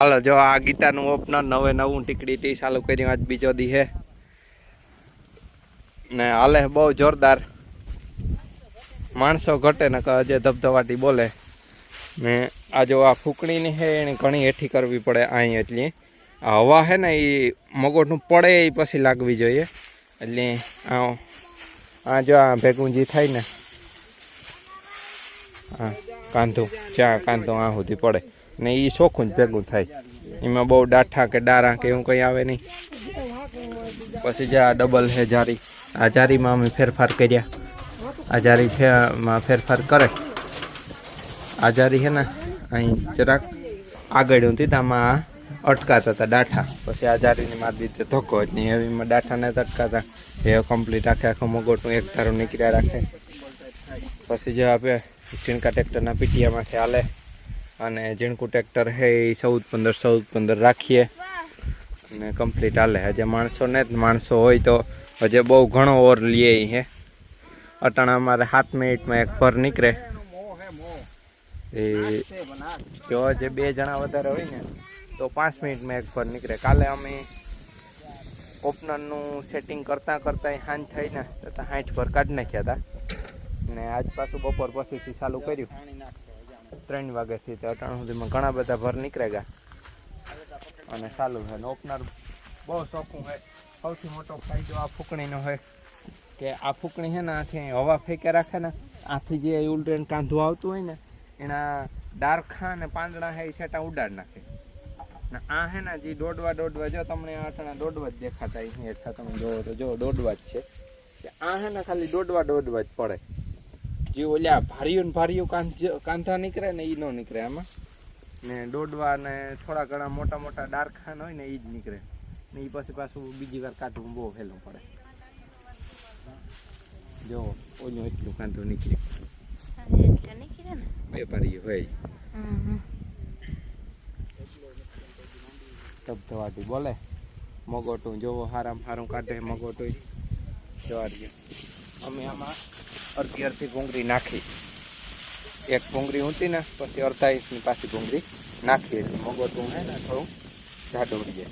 હાલો, જો આ ગીતાનું ઓપનર નવે નવું ટીકડી ટી ચાલુ કર્યું, આજ બીજો દી હે. ને હાલે બહુ જોરદાર. માણસો ઘટે ને હજે ધબધબાટી બોલે. ને આ જો આ ફૂકણીની હે, એને ઘણી હેઠી કરવી પડે અહીં એટલી. આ હવા હે ને એ મગોટનું પડે એ પછી લાગવી જોઈએ. એટલે આ આ જો આ ભેગું જે થાય ને. હા, કાંધું જ્યાં કાંધું આ સુધી પડે. ને એ ચોખ્ખું જ ભેગું થાય. એમાં બહુ ડાઠા કે ડારા કે એવું કંઈ આવે નહીં. પછી જે આ ડબલ છે જારી. આ જારીમાં અમે ફેરફાર કર્યા. આ જારી માં ફેરફાર કરે. આ જારી છે ને, અહીં જરાક આગળ હતી આમાં અટકાતા હતા ડાઠા. પછી આ જારીની મારી દીધે ધક્કો જ નહીં. એમાં ડાઠા ને અટકાતા. એ કમ્પ્લીટ આખે આખો મગોટનું એક ધારું નીકળ્યા રાખે. પછી જે આપણે ચીનકા ટ્રેક્ટરના પીટીયામાંથી હાલે. અને ઝીણકું ટ્રેક્ટર હે એ ચૌદ પંદર ચૌદ પંદર રાખીએ. અને કમ્પ્લીટ હાલે. હજે માણસો ને જ માણસો હોય તો હજે બહુ ઘણો ઓર લઈએ હે. અટાણા અમારે સાત મિનિટમાં એક ભર નીકળે. એ જો જે બે જણા વધારે હોય ને, તો પાંચ મિનિટમાં એક ભર નીકળે. કાલે અમે ઓપનરનું સેટિંગ કરતાં કરતાં હાંજ થઈ ને, તો સાઠ ભર કાઢી નાખ્યા હતા. ને આજ પાછું બપોર પછીથી ચાલુ કર્યું. ત્રણ વાગ્યાથી તો અટાણા સુધીમાં ઘણા બધા ભર નીકળે ગયા. અને ચાલુ છે ને ઓપનર બહુ શોખું હોય સૌથી મોટો ફાયદો આ ફૂકણીનો હોય કે આ ફૂંકણી છે ને આથી હવા ફેંકે રાખે ને, આથી જે ઉલટેન કાંધું આવતું હોય ને, એના ડારખા ને પાંદડા હે એ છેટા ઉડાડ નાખે. ને આ હે ને જે દોડવા દોડવા, જો તમને અટાણા દોડવા જ દેખાતા અહીં હેઠા તમે જોવો તો જો દોડવા જ છે. આ હે ને ખાલી દોડવા દોડવા જ પડે. જે ઓલ્યા ભારીઓ ને ભારીયું કાંધ નીકળે ને એ ન નીકળે આમાં. ને દોડવા ને થોડા ઘણા મોટા મોટા ડારખાન હોય ને એ જ નીકળે. ને એ પછી પાછું બીજી વાર કાઢવું બહુ વહેલું પડે. જો, ઓલું એટલું કાંધું નીકળે. વેપારી હોય. ધબધવાટી બોલે. મગોટું જોવો, હારામ હારું કાઢે મગોટું જવારી અમે આમાં અડધી અડધી ભૂંગળી નાખી. એક ભૂંગળી ઊંચી ને પછી અડધા ઇંચની પાછી ભૂંગળી નાખી એટલે મગોટું હે ને થોડું જાડું ઉડી જાય.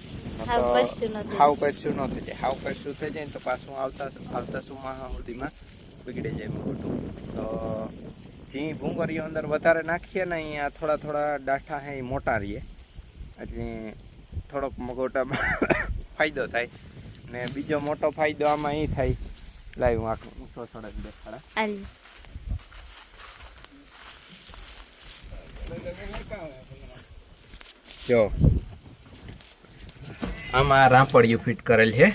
હાવ કશું ન થઈ જાય. હાવ કશું થઈ જાય તો પાછું આવતા આવતા સુમાં સુધીમાં બગડી જાય મગોટું તો જી ભૂંગળીઓ અંદર વધારે નાખીએ ને અહીંયા થોડા થોડા ડાઠા હે એ મોટા રહીએ. એટલે થોડોક મગોટામાં ફાયદો થાય ને બીજો મોટો ફાયદો આમાં એ થાય લાઈવ આખું ઊંચો સડક દેખાડા. આલ જો. આમાં રાંપડિયું ફિટ કરેલ છે.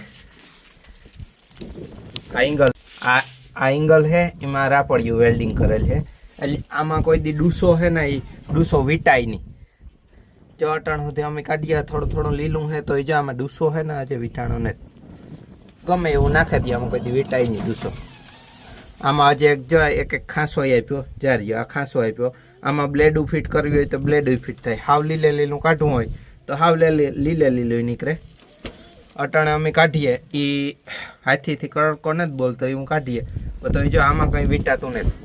આ એંગલ આ આ એંગલ છે એમાં રાપડિયું વેલ્ડિંગ કરેલ છે. એટલે આમાં કોઈ દી ડૂસો છે ને એ ડૂસો વીટાય નહીં. જો અટાણ સુધી અમે કાઢીએ થોડું થોડું લીલું છે તો એ જો આમાં ડૂસો છે ને આજે વીટાણો ને ગમે એવું નાખી દઈએ આમાં કોઈ દી વીટાય નહીં ડૂસો. આમાં આજે એક જો એક એક ખાંસો આપ્યો જારી આ ખાંસો આપ્યો, આમાં બ્લેડ ફિટ કરવી હોય તો બ્લેડ ફિટ થાય. હાવ લીલે લીલું કાઢવું હોય તો હાવ લીલે લીલે નીકળે. અટાણે અમે કાઢીએ એ હાથીથી કડકો નથી બોલતો એ હું કાઢીએ. તો જો આમાં કંઈ વીટાતું નથી.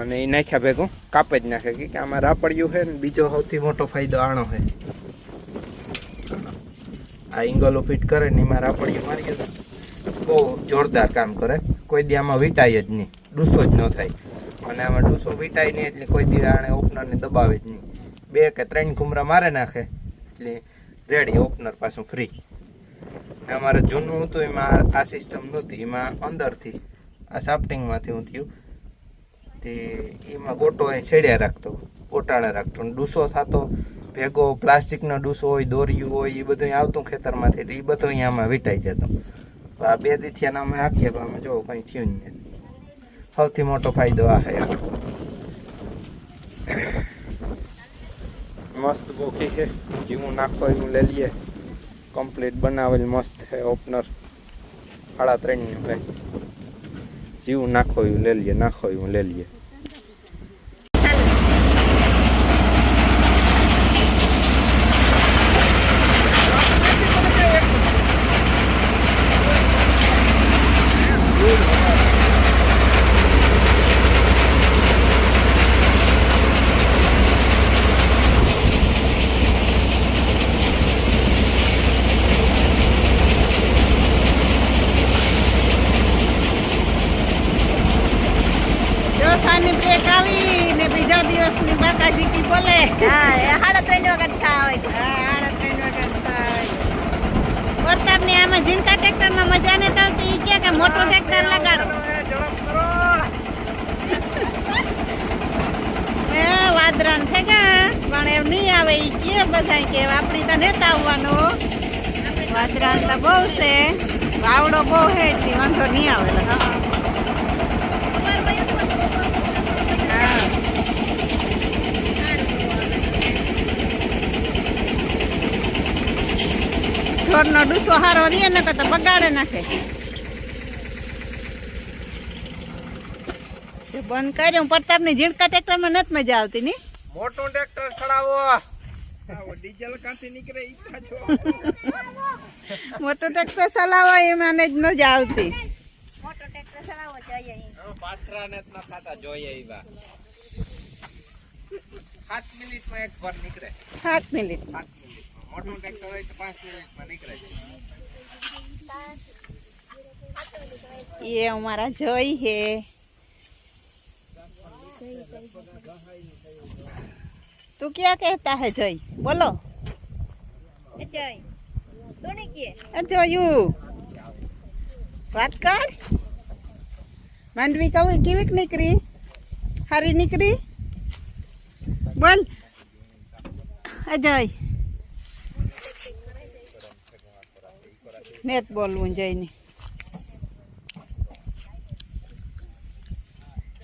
અને એ નાખ્યા ભેગું, કાપ જ નાખે કે આમાં રાપડિયું છે ને, બીજો સૌથી મોટો ફાયદો આણો છે. આ ઇંગલો ફિટ કરે ને એમાં રાપડિયું મારી ગયો. બહુ જોરદાર કામ કરે. કોઈ દી આમાં વીટાય જ નહીં. ડૂસો જ ન થાય. અને આમાં ડૂસો વીટાય નહીં એટલે કોઈ દી આણે ઓપનરને દબાવે જ નહીં. બે કે ત્રણ ઘુમરા મારે નાખે એટલે રેડી, ઓપનર પાછું ફ્રી અમારે જૂનું હતું, એમાં આ સિસ્ટમ નહોતી, એમાં અંદરથી, આ સાફ્ટિંગમાંથી હું થયું, તે એમાં ગોટો એ છેડ્યા રાખતો, ગોટાળા રાખતો. ડૂસો થતો, ભેગો પ્લાસ્ટિકનો ડૂસો હોય, દોરિયું હોય, એ બધું આવતું ખેતરમાંથી, તો એ બધું અહીંયા આમાં વીટાઈ જતો. આ બે દીથિયાના અમે હાકીએ, પણ અમે જોવું, કંઈ થયું જ નહીં સૌથી મોટો ફાયદો આ છે. મસ્ત બોખી છે. જીવું નાખો એવું લઈ લઈએ. કમ્પ્લીટ બનાવેલ મસ્ત છે ઓપનર સાડા ત્રણનું ભાઈ. જીવું નાખો, એવું લઈ લઈએ, નાખો, એવું લઈ લઈએ. દિવસની બાકાજી કી બોલે? હા સાડા ત્રણ વખત છા આવે હા સાડા ત્રણ વખત છા પ્રતાપને આમાં ઝીણકા ટ્રેક્ટરમાં મજા નથી આવતી. એ કે કે મોટો ટ્રેક્ટર લગાડો. એ વાદરાન છે ગયા પણ એમ નહીં આવે એ કે બધા કે આપણી તો નેતા આવવાનો. વાદરાન તો બહુ છે. વાવડો બહુ છે એટલે વાંધો નહીં આવે. ઢોરનો ડૂસો હારો રીએ ને તો બગાડે નાખે. બંધ કર્યું પ્રતાપની ઝીણકા ટ્રેક્ટરમાં નથી મજા આવતી ની? મોટું ટ્રેક્ટર ચડાવો. ડીઝલ કાંથી નીકળે ઈચ્છા છો મોટું ટ્રેક્ટર ચલાવો એમાં ને જ મજા આવતી. પાથરા ને જ ખાતા જોઈએ એવા સાત મિનિટમાં એક ભર નીકળે. સાત મિનિટ. સાત મિનિટમાં મોટું ટ્રેક્ટર હોય તો પાંચ મિનિટમાં નીકળે એ અમારા જય હે. તું ક્યાં કહેતા હે જય? બોલો. એ જોયું. વાત કર. માંડવી કહું કેવીક નીકળી? હારી નીકળી? બોલ. અજય નેત બોલવું જઈને.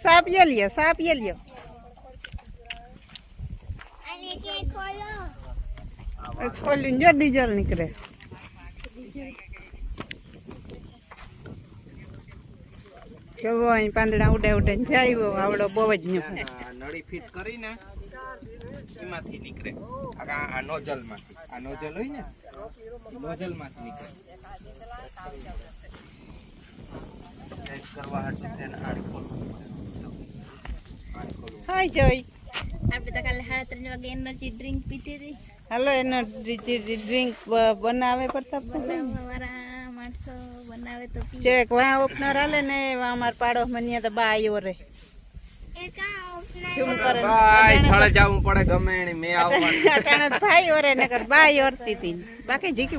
સાપ યે લ્યો સાપ યે લ્યો. ખોલ્યું જો ડીઝલ નીકળે. કેવો અહીં પાંદડા ઉડે ઉડે જાય આવડો બહુ જ નહીં નળી ફિટ કરીને એમાંથી નીકળે. આ આ નોઝલમાંથી આ નોઝલ હોય ને? નોઝલમાંથી નીકળે કરવા હાટુ તેને આડ ખોલવું હાય જોઈ. આપણે તો કાલે સાડા ત્રણ વાગે એનર્જી ડ્રિંક પીતી હતી. હાલો એનો ડ્રિંક બનાવે પ્રતાપ અમારા માણસો બનાવે તો પી જો ઓપનર હાલે ને અમાર પાડો મનિયા તો બા આવ્યો રે. બાકી જીકી